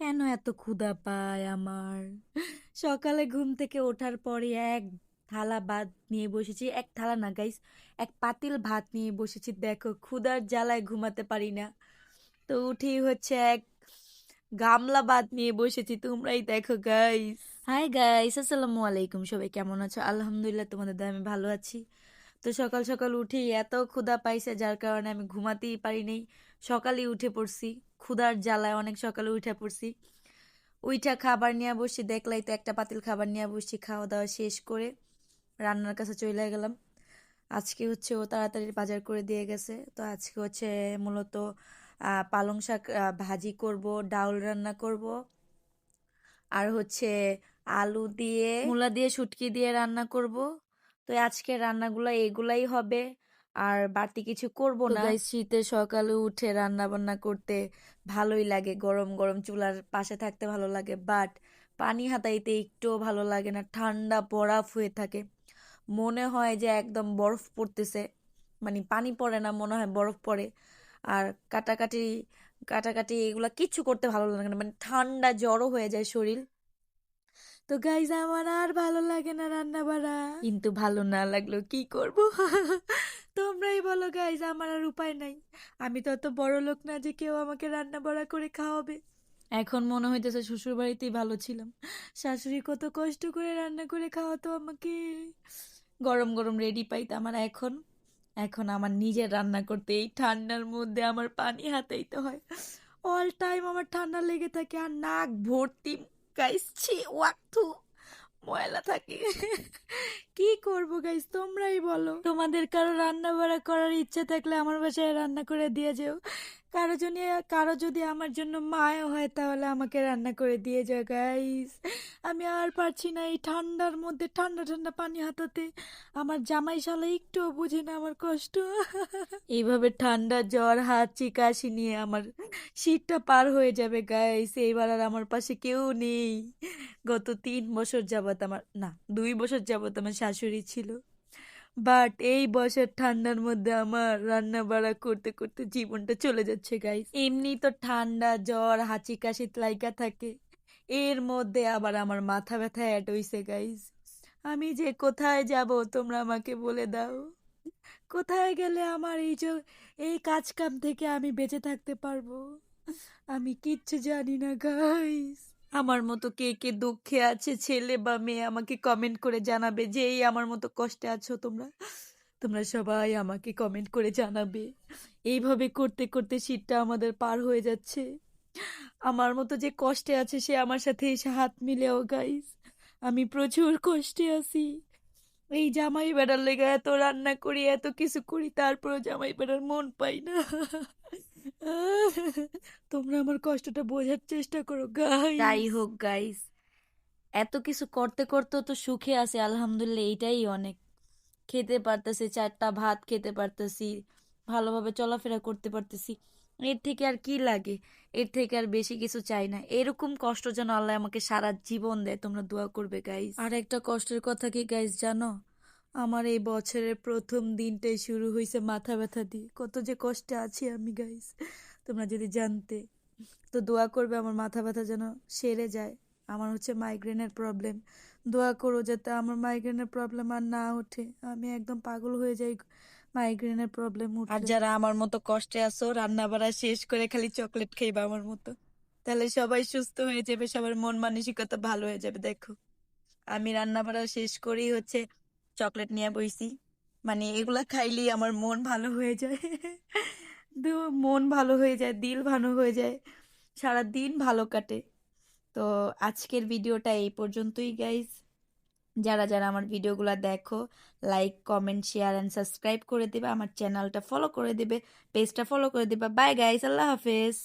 কেন এত ক্ষুধা পায় আমার? সকালে ঘুম থেকে ওঠার পরে এক থালা ভাত নিয়ে বসেছি। এক থালা না গাইস এক পাতিল ভাত নিয়ে বসেছি। দেখো, ক্ষুধার জ্বালায় ঘুমাতে পারি না। তো উঠেই হচ্ছে এক গামলা ভাত নিয়ে বসেছি। তোমরাই দেখো গাইস হাই গাইস আসসালামু আলাইকুম। সবাই কেমন আছো? আলহামদুলিল্লাহ, তোমাদের আমি ভালো আছি। তো সকাল সকাল উঠেই এত ক্ষুধা পাইছে, যার কারণে আমি ঘুমাতেই পারি নাই সকালেই উঠে পড়ছি, ক্ষুধার জ্বালায় অনেক সকালে উঠে পড়ছি। উইঠা খাবার নিয়ে বসছি, দেখলাই তো একটা পাতিল খাবার নিয়ে বসছি, খাওয়া দাওয়া শেষ করে রান্নার কাছে চলে গেলাম। আজকে হচ্ছে ও তাড়াতাড়ি বাজার করে দিয়ে গেছে, তো আজকে হচ্ছে মূলত পালং শাক ভাজি করব, ডাউল রান্না করব। আর হচ্ছে আলু দিয়ে, মূলা দিয়ে, শুটকি দিয়ে রান্না করব। তো আজকে রান্নাগুলো এগুলাই হবে। আর বাড়তি কিছু করব না। শীতে সকালে উঠে রান্না বান্না করতে ভালোই লাগে। গরম গরম চুলার পাশে থাকতে ভালো লাগে বাট পানি হাতাইতে একটুও ভালো লাগে না। ঠান্ডা বরফ হয়ে থাকে। মনে হয় যে একদম বরফ পড়তেছে। মানে পানি পড়ে না মনে হয় বরফ পড়ে। আর কাটাকাটি কাটাকাটি এগুলা কিচ্ছু করতে ভালো লাগে না। মানে ঠান্ডা জ্বরও হয়ে যায় শরীর। তো গাইজ আমার আর ভালো লাগে না রান্না বাড়া। কিন্তু ভালো না লাগল কি করব? তোমরাই বলো গাইজ আমার আর উপায় নাই। আমি তো অত বড় লোক না যে কেউ আমাকে রান্না বাড়া করে খাওয়াবে। এখন মনে হইতেছে শ্বশুর বাড়িতেই ভালো ছিলাম। শাশুড়ি কত কষ্ট করে রান্না করে খাওয়াতো আমাকে। গরম গরম রেডি পাইতাম আর এখন এখন আমার নিজের রান্না করতে এই ঠান্ডার মধ্যে আমার পানি হাতাইতে হয়। অল টাইম আমার ঠান্ডা লেগে থাকে আর নাক ভর্তি। গাইস ছি ওয়াক্তু ময়লা থাকে। কি করব গাইস তোমরাই বলো। তোমাদের কারও রান্না বাড়া করার ইচ্ছা থাকলে আমার বাসায় রান্না করে দিয়ে যেও। কারও জন্য, কারও যদি আমার জন্য মায়া হয় তাহলে আমাকে রান্না করে দিয়ে যাও গাইস আমি আর পারছি না এই ঠান্ডার মধ্যে, ঠান্ডা ঠান্ডা পানি হাতাতে। আমার জামাই শালা একটুও বুঝে না আমার কষ্ট। এইভাবে ঠান্ডা জ্বর হাঁচি কাশি নিয়ে আমার শীতটা পার হয়ে যাবে গাইস এইবার আর আমার পাশে কেউ নেই। গত তিন বছর যাবত আমার, না, দুই বছর যাবত আমার শাশুড়ি ছিল। বাট এই বছর ঠান্ডার মধ্যে আমার রান্না বাড়া করতে করতে জীবনটা চলে যাচ্ছে গাইস এমনি তো ঠান্ডা, জ্বর হাঁচি কাশি লাইকা থাকে। এর মধ্যে আবার আমার মাথা ব্যথা অ্যাড হইছে গাইস আমি যে কোথায় যাব, তোমরা আমাকে বলে দাও। কোথায় গেলে আমার এই যে, এই কাজ কাম থেকে আমি বেঁচে থাকতে পারব? আমি কিচ্ছু জানি না গাইস আমার মতো কে কে দুঃখে আছে ছেলে বা মেয়ে, আমাকে কমেন্ট করে জানাবে যে, এই আমার মতো কষ্টে আছো তোমরা? তোমরা সবাই আমাকে কমেন্ট করে জানাবে। এইভাবে করতে করতে শীতটা আমাদের পার হয়ে যাচ্ছে। আমার মতো যে কষ্টে আছে, সে আমার সাথে এসে হাত মিলেও গাইস আমি প্রচুর কষ্টে আছি। এই জামাই বেড়ার লেগে এত রান্না করি, এত কিছু করি, তারপরেও জামাই বেড়ার মন পাই না। তোমরা আমার কষ্টটা বোঝার চেষ্টা করো গাইস যাই হোক গাইস এত কিছু করতে করতে তো সুখে আছে আলহামদুলিল্লাহ এইটাই অনেক। খেতে পারতেছি চারটা ভাত খেতে পারতেছি ভালোভাবে চলাফেরা করতে পারতেছি। এর থেকে আর কি লাগে? এর থেকে আর বেশি কিছু চাই না। এরকম কষ্ট যেন আল্লাহ আমাকে সারা জীবন দেয় তোমরা দোয়া করবে গাইস আর একটা কষ্টের কথা কি গাইস জানো? আমার এই বছরের প্রথম দিনটাই শুরু হয়েছে মাথা ব্যথা দিয়ে। কত যে কষ্টে আছি আমি গাইস তোমরা যদি জানতে, তো দোয়া করবে আমার মাথা ব্যথা যেন সেরে যায়। আমার হচ্ছে মাইগ্রেনের প্রবলেম দোয়া করো যাতে আমার মাইগ্রেনের প্রবলেম আর না ওঠে। আমি একদম পাগল হয়ে যাই মাইগ্রেনের প্রবলেম আর যারা আমার মতো কষ্টে আছো রান্না বাড়া শেষ করে খালি চকলেট খাইবা আমার মতো। তাহলে সবাই সুস্থ হয়ে যাবে, সবার মন মানসিকতা ভালো হয়ে যাবে, দেখো। আমি রান্না বাড়া শেষ করেই হচ্ছে চকলেট নিয়ে বইছি। মানে এগুলা খাইলেই আমার মন ভালো হয়ে যায়। মন ভালো হয়ে যায়, দিল ভালো হয়ে যায়। সারা দিন ভালো কাটে। তো আজকের ভিডিওটা এই পর্যন্তই গাইজ যারা যারা আমার ভিডিওগুলো দেখো like comment share and subscribe করে দেবে, আমার চ্যানেলটা ফলো করে দেবে পেজটা ফলো করে দেবে। বাই গাইস আল্লাহ হাফেজ।